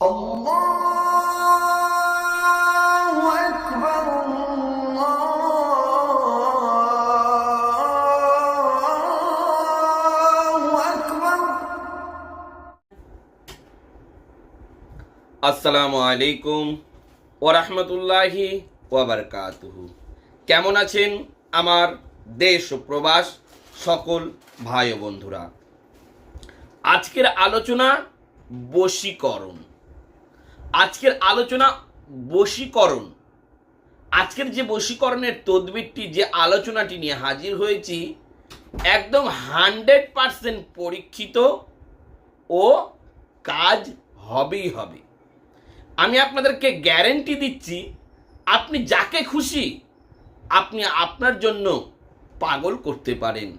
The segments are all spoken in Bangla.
আসসালামু আলাইকুম ওরহমতুল্লাহি ওয়াবারকাতুহু কেমন আছেন আমার দেশ ও প্রবাস সকল ভাই বন্ধুরা? আজকের আলোচনা বশীকরণ। আজকের আলোচনা বশীকরণ। আজকের যে বশীকরণের তদবিরটি, যে আলোচনাটি নিয়ে হাজির হয়েছি, একদম হান্ড্রেড পারসেন্ট পরীক্ষিত ও কাজ হবেই হবে। আমি আপনাদেরকে গ্যারেন্টি দিচ্ছি, আপনি যাকে খুশি আপনি আপনার জন্য পাগল করতে পারেন।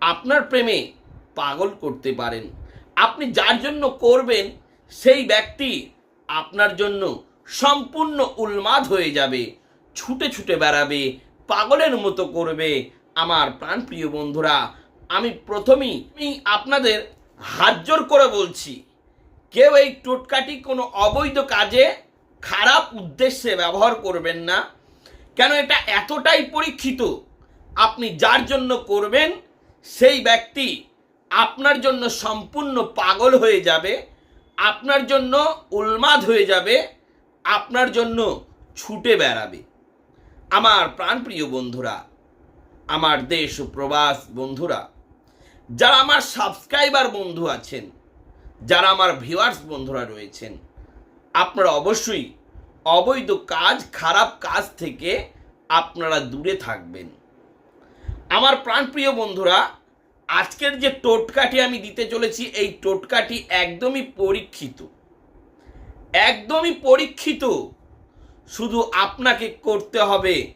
আপনার প্রেমে পাগল করতে পারেন। আপনি যার জন্য করবেন, সেই ব্যক্তি আপনার জন্য সম্পূর্ণ উন্মাদ হয়ে যাবে, ছুটে ছুটে বেড়াবে, পাগলের মতো করবে। আমার প্রাণপ্রিয় বন্ধুরা, আমি প্রথমেই আপনাদের হাত জোর করে বলছি, কেউ এই টোটকাটি কোনো অবৈধ কাজে খারাপ উদ্দেশ্যে ব্যবহার করবেন না। কেন এটা এতটাই পরীক্ষিত? আপনি যার জন্য করবেন, সেই ব্যক্তি আপনার জন্য সম্পূর্ণ পাগল হয়ে যাবে। আপনার জন্য উন্মাদ হয়ে যাবে, আপনার জন্য ছুটে বেড়াবে। আমার প্রাণপ্রিয় বন্ধুরা, আমার দেশ ও প্রবাস বন্ধুরা, যারা আমার সাবস্ক্রাইবার বন্ধু আছেন, যারা আমার ভিউয়ার্স বন্ধুরা রয়েছেন, আপনারা অবশ্যই অবৈধ কাজ, খারাপ কাজ থেকে আপনারা দূরে থাকবেন। আমার প্রাণপ্রিয় বন্ধুরা আজকের যে টোটকাটি আমি দিতে চলেছি, এই টোটকাটি একদমই পরীক্ষিত। একদমই পরীক্ষিত। শুধু আপনাকে করতে হবে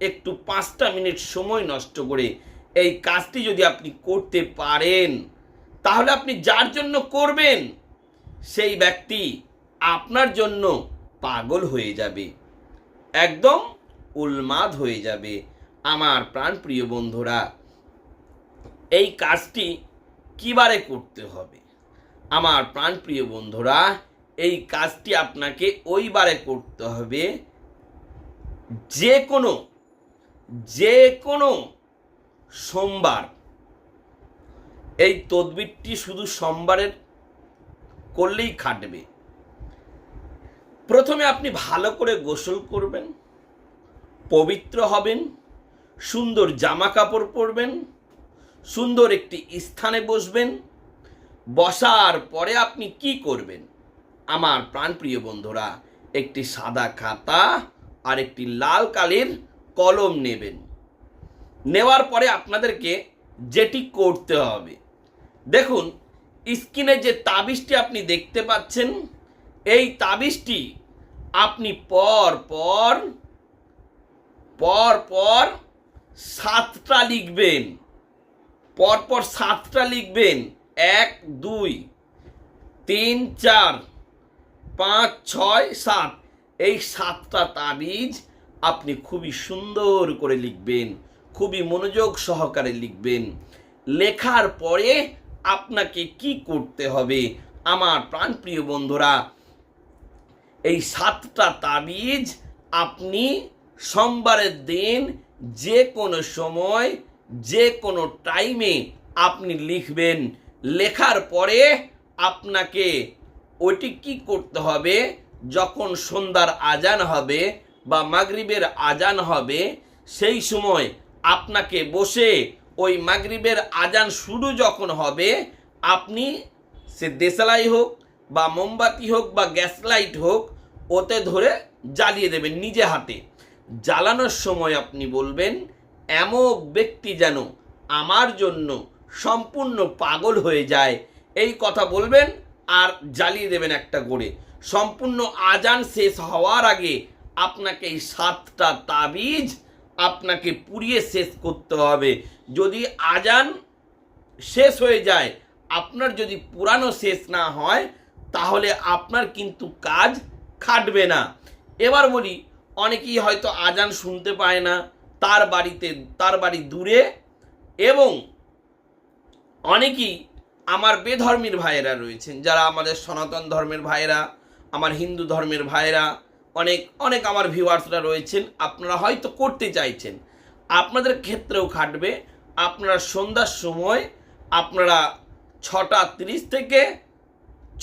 একটু পাঁচটা মিনিট সময় নষ্ট করে এই কাজটি যদি আপনি করতে পারেন, তাহলে আপনি যার জন্য করবেন, সেই ব্যক্তি আপনার জন্য পাগল হয়ে যাবে। একদম উন্মাদ হয়ে যাবে। আমার প্রাণপ্রিয় বন্ধুরা এই কাজটি কিবারে করতে হবে? আমার প্রাণপ্রিয় বন্ধুরা, এই কাজটি আপনাকে ওইবারে করতে হবে যে কোনো যে কোনো সোমবার। এই তদবিরটি শুধু সোমবারের করলেই খাটবে। প্রথমে আপনি ভালো করে গোসল করবেন, পবিত্র হবেন, সুন্দর জামা কাপড় পরবেন সুন্দর একটি স্থানে বসবেন। বসার পরে আপনি কি করবেন? আমার প্রাণপ্রিয় বন্ধুরা, একটি সাদা খাতা আর একটি লাল কালির কলম নেবেন। নেওয়ার পরে আপনাদেরকে যেটি করতে হবে। দেখুন, স্ক্রিনে যে তাবিজটি আপনি দেখতে পাচ্ছেন, এই তাবিজটি আপনি পর পর পর পর সাতটা লিখবেন। পর পর সাতটা লিখবেন। এক, দুই, তিন, চার, পাঁচ, ছয়, সাত। এই সাতটা তাবিজ আপনি খুবই সুন্দর করে লিখবেন, খুবই মনোযোগ সহকারে লিখবেন। লেখার পরে আপনাকে কি করতে হবে? আমার প্রাণপ্রিয় বন্ধুরা, এই সাতটা তাবিজ আপনি সোমবারের দিন যে কোনো সময় যে কোনো টাইমে আপনি লিখবেন। লেখার পরে আপনাকে ওইটি কি করতে হবে? যখন সন্ধ্যার আজান হবে বা মাগরিবের আজান হবে, সেই সময় আপনাকে বসে ওই মাগরিবের আজান শুরু যখন হবে, আপনি সে দেশালাই হোক বা মোমবাতি হোক বা গ্যাস লাইট হোক, ওতে ধরে জ্বালিয়ে দেবেন নিজে হাতে। জ্বালানোর সময় আপনি বলবেন এমক ব্যক্তি যেন আমার জন্য সম্পূর্ণ পাগল হয়ে যায়। এই কথা বলবেন আর জ্বালিয়ে দেবেন একটা করে সম্পূর্ণ আজান শেষ হওয়ার আগে আপনাকে এই সাতটা তাবিজ আপনাকে পুড়িয়ে শেষ করতে হবে। যদি আজান শেষ হয়ে যায়, আপনার যদি পুরানো শেষ না হয়, তাহলে আপনার কিন্তু কাজ খাটবে না। এবার বলি, অনেকেই হয়তো আজান শুনতে পায় না তার বাড়িতে, তার বাড়ি দূরে এবং অনেকেই আমার বেধর্মীর ভাইয়েরা রয়েছেন, যারা আমাদের সনাতন ধর্মের ভাইয়েরা, আমার হিন্দু ধর্মের ভাইয়েরা, অনেক অনেক আমার ভিউয়ার্সরা রয়েছেন। আপনারা হয়তো করতে চাইছেন, আপনাদের ক্ষেত্রেও খাটবে। আপনারা সন্ধ্যার সময়, আপনারা ছটা তিরিশ থেকে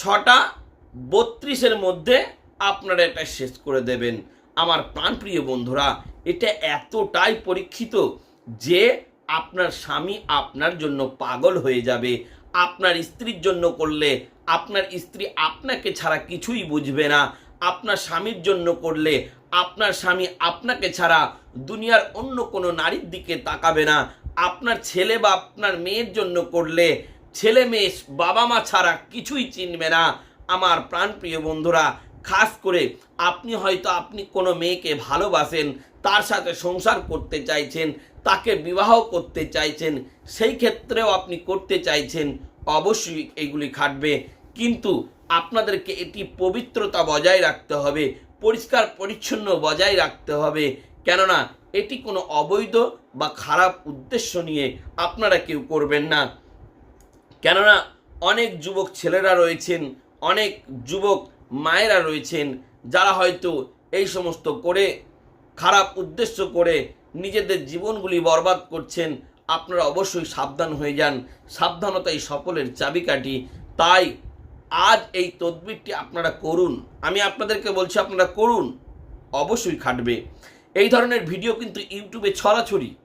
ছটা বত্রিশের মধ্যে আপনারা এটা শেষ করে দেবেন। আমার প্রাণপ্রিয় বন্ধুরা এটা এতটাই পরীক্ষিত যে আপনার স্বামী আপনার জন্য পাগল হয়ে যাবে। আপনার স্ত্রীর জন্য করলে আপনার স্ত্রী আপনাকে ছাড়া কিছুই বুঝবে না। আপনার স্বামীর জন্য করলে আপনার স্বামী আপনাকে ছাড়া দুনিয়ার অন্য কোনো নারীর দিকে তাকাবে না। আপনার ছেলে বা আপনার মেয়ের জন্য করলে ছেলে মেয়ে বাবা মা ছাড়া কিছুই চিনবে না। আমার প্রাণপ্রিয় বন্ধুরা, খাস করে আপনি হয়তো আপনি কোনো মেয়েকে ভালোবাসেন তার সাথে সংসার করতে চাইছেন, তাকে বিবাহ করতে চাইছেন, সেই ক্ষেত্রেও আপনি করতে চাইছেন, অবশ্যই এগুলি খাটবে। কিন্তু আপনাদেরকে এটি পবিত্রতা বজায় রাখতে হবে, পরিষ্কার পরিচ্ছন্ন বজায় রাখতে হবে। কেননা এটি কোনো অবৈধ বা খারাপ উদ্দেশ্য নিয়ে আপনারা কেউ করবেন না। কেননা অনেক যুবক ছেলেরা রয়েছেন, অনেক যুবক মায়েরা রয়েছেন, যারা হয়তো এই সমস্ত করে খারাপ উদ্দেশ্য করে নিজেদের জীবনগুলি বরবাদ করছেন, আপনারা অবশ্যই সাবধান হয়ে যান। সাবধানতাই সকলের চাবিকাঠি। তাই আজ এই তদবিরটি আপনারা করুন। আমি আপনাদেরকে বলছি, আপনারা করুন। অবশ্যই খাটবে। এই ধরনের ভিডিও কিন্তু ইউটিউবে ছড়াছড়ি।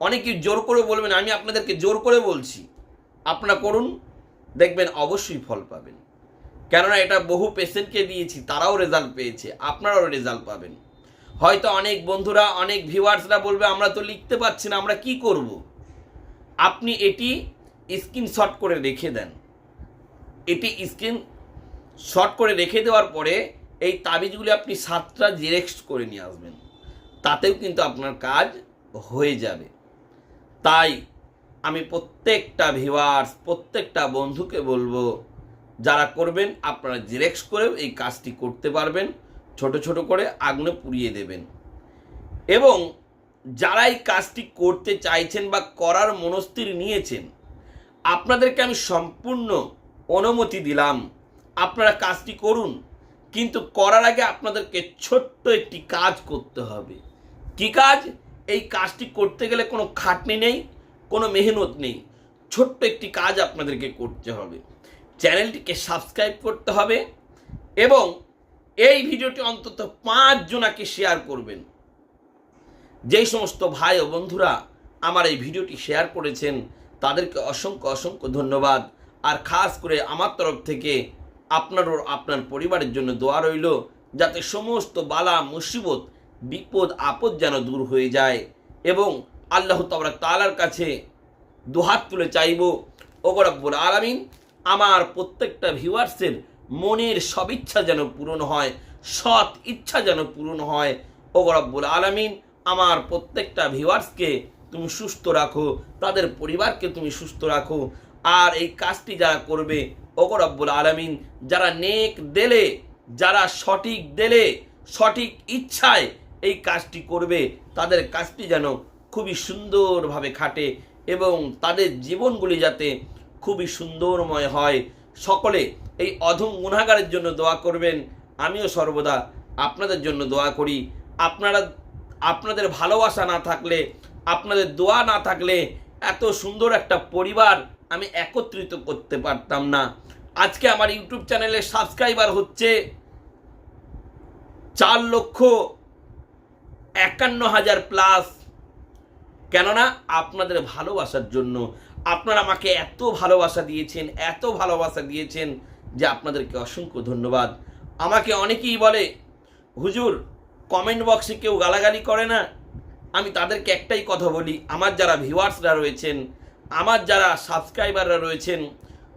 অনেকে জোর করে বলবেন, আমি আপনাদেরকে জোর করে বলছি। আপনারা করুন, দেখবেন অবশ্যই ফল পাবেন। কেননা এটা বহু পেশেন্টকে দিয়েছি, তারাও রেজাল্ট পেয়েছে। আপনারাও রেজাল্ট পাবেন। হয়তো অনেক বন্ধুরা, অনেক ভিউয়ার্সরা বলবে, আমরা তো লিখতে পারছি না, আমরা কি করব? আপনি এটি স্ক্রিনশট করে রেখে দেন। এটি স্ক্রিন শর্ট করে রেখে দেওয়ার পরে এই তাবিজগুলি আপনি সাতটা জেরেক্স করে নিয়ে আসবেন। তাতেও কিন্তু আপনার কাজ হয়ে যাবে। তাই আমি প্রত্যেকটা ভিউয়ার্স, প্রত্যেকটা বন্ধুকে বলব, যারা করবেন, আপনারা জেরেক্স করে এই কাজটি করতে পারবেন। ছোট ছোট করে আগুনে পুড়িয়ে দেবেন। এবং যারা এই কাজটি করতে চাইছেন বা করার মনস্থির নিয়েছেন, আপনাদেরকে আমি সম্পূর্ণ অনুমতি দিলাম, আপনারা কাজটি করুন। কিন্তু করার আগে আপনাদেরকে ছোট্ট একটি কাজ করতে হবে। কি কাজ? এই কাজটি করতে গেলে কোনো খাটনি নেই, কোনো মেহনত নেই। ছোট্ট একটি কাজ আপনাদেরকে করতে হবে। চ্যানেলটিকে সাবস্ক্রাইব করতে হবে এবং এই ভিডিওটি অন্তত পাঁচ জনাকে শেয়ার করবেন। যেই সমস্ত ভাই ও বন্ধুরা আমার এই ভিডিওটি শেয়ার করেছেন, তাদেরকে অসংখ্য অসংখ্য ধন্যবাদ। আর খাস করে আমার তরফ থেকে আপনারও আপনার পরিবারের জন্য দোয়া রইল, যাতে সমস্ত বালা, মুসিবত, বিপদ, আপদ যেন দূর হয়ে যায়। এবং আল্লাহ তাবরা তালার কাছে দুহাত তুলে চাইব ওগরব্বুল আলামিন, আমার প্রত্যেকটা ভিউয়ার্সের মনের সব ইচ্ছা যেন পূরণ হয়, সৎ ইচ্ছা যেন পূরণ হয়। ওগরব্বুল আলামিন, আমার প্রত্যেকটা ভিউয়ার্সকে তুমি সুস্থ রাখো, তাদের পরিবারকে তুমি সুস্থ রাখো। আর এই কাজটি যারা করবে ওগরব্বুল আলামিন, যারা নেক দেলে, যারা সঠিক দেলে, সঠিক ইচ্ছায় এই কাজটি করবে, তাদের কাজটি যেন খুবই সুন্দরভাবে খাটে এবং তাদের জীবনগুলি যাতে খুবই সুন্দরময় হয়। সকলে এই অধম গুণাগারের জন্য দোয়া করবেন। আমিও সর্বদা আপনাদের জন্য দোয়া করি। আপনারা, আপনাদের ভালোবাসা না থাকলে, আপনাদের দোয়া না থাকলে এত সুন্দর একটা পরিবার আমি একত্রিত করতে পারতাম না। আজকে আমার ইউটিউব চ্যানেলে সাবস্ক্রাইবার হচ্ছে চার লক্ষ একান্ন হাজার প্লাস। কেননা আপনাদের ভালোবাসার জন্য আপনারা আমাকে এত ভালোবাসা দিয়েছেন, এত ভালোবাসা দিয়েছেন যে আপনাদেরকে অসংখ্য ধন্যবাদ। আমাকে অনেকেই বলে, হুজুর কমেন্ট বক্সে কেউ গালাগালি করে না? আমি তাদেরকে একটাই কথা বলি, আমার যারা ভিউয়ার্সরা রয়েছেন, আমার যারা সাবস্ক্রাইবাররা রয়েছেন,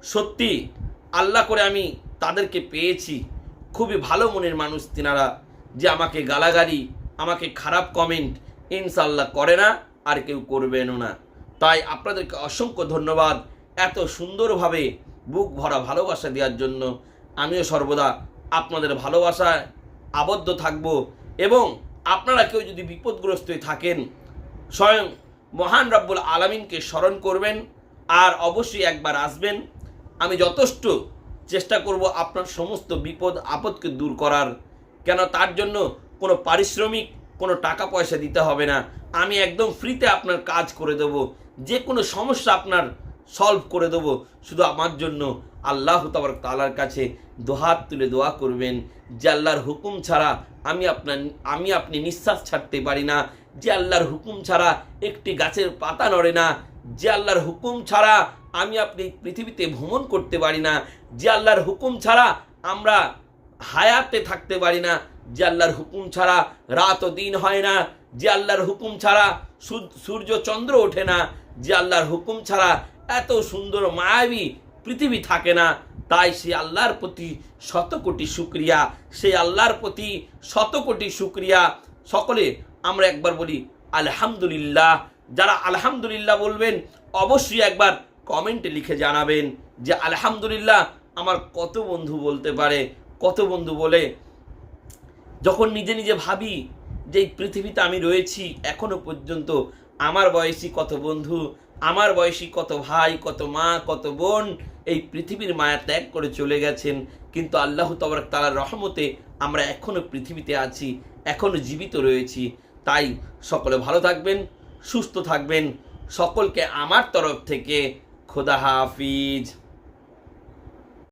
সত্যি আল্লাহ করে আমি তাদেরকে পেয়েছি। খুবই ভালো মনের মানুষ তিনারা যে আমাকে গালাগালি, আমাকে খারাপ কমেন্ট ইনশাল্লাহ করে না আর কেউ করবেনও না। তাই আপনাদেরকে অসংখ্য ধন্যবাদ এত সুন্দরভাবে বুক ভরা ভালোবাসা দেওয়ার জন্য। আমিও সর্বদা আপনাদের ভালোবাসায় আবদ্ধ থাকব এবং আপনারা কেউ যদি বিপদগ্রস্ত থাকেন, স্বয়ং মহান রব্বুল আলমিনকে স্মরণ করবেন আর অবশ্যই একবার আসবেন। আমি যথেষ্ট চেষ্টা করব আপনার সমস্ত বিপদ, আপদকে দূর করার। কেন তার জন্য কোনো পারিশ্রমিক, কোনো টাকা পয়সা দিতে হবে না। আমি একদম ফ্রিতে আপনার কাজ করে দেবো। যে কোনো সমস্যা আপনার সলভ করে দেবো। শুধু আমার জন্য আল্লাহ তাবার তালার কাছে দোহাত তুলে দোয়া করবেন, যে আল্লাহর হুকুম ছাড়া আমি আপনার, আমি আপনি নিঃশ্বাস ছাড়তে পারি না, যে আল্লাহর হুকুম ছাড়া একটি গাছের পাতা নড়ে না, যে আল্লাহর হুকুম ছাড়া আমি আপনি পৃথিবীতে ভ্রমণ করতে পারি না, যে আল্লাহর হুকুম ছাড়া আমরা হায়াতে থাকতে পারি না, যে আল্লাহর হুকুম ছাড়া রাত ও দিন হয় না, যে আল্লাহর হুকুম ছাড়া সূর্য চন্দ্র ওঠে না যে আল্লাহর হুকুম ছাড়া এত সুন্দর মায়াবী পৃথিবী থাকে না, তাই সে আল্লাহর প্রতি শত কোটি শুক্রিয়া সেই আল্লাহর প্রতি শত কোটি শুক্রিয়া। সকলে আমরা একবার বলি, আলহামদুলিল্লাহ। যারা আলহামদুলিল্লাহ বলবেন, অবশ্যই একবার কমেন্টে লিখে জানাবেন যে, আলহামদুলিল্লাহ। আমার কত বন্ধু বলতে পারে, কত বন্ধু বলে। যখন নিজে নিজে ভাবি যে পৃথিবীতে আমি রয়েছি এখনও পর্যন্ত, আমার বয়সী কত বন্ধু, আমার বয়সী কত ভাই, কত মা, কত বোন, এই পৃথিবীর মায়া ত্যাগ করে চলে গেছেন। কিন্তু আল্লাহ তবরক তালার রহমতে আমরা এখনও পৃথিবীতে আছি এখনও জীবিত রয়েছি। তাই সকলে ভালো থাকবেন, সুস্থ থাকবেন। সকলকে আমার তরফ থেকে খোদা হাফিজ।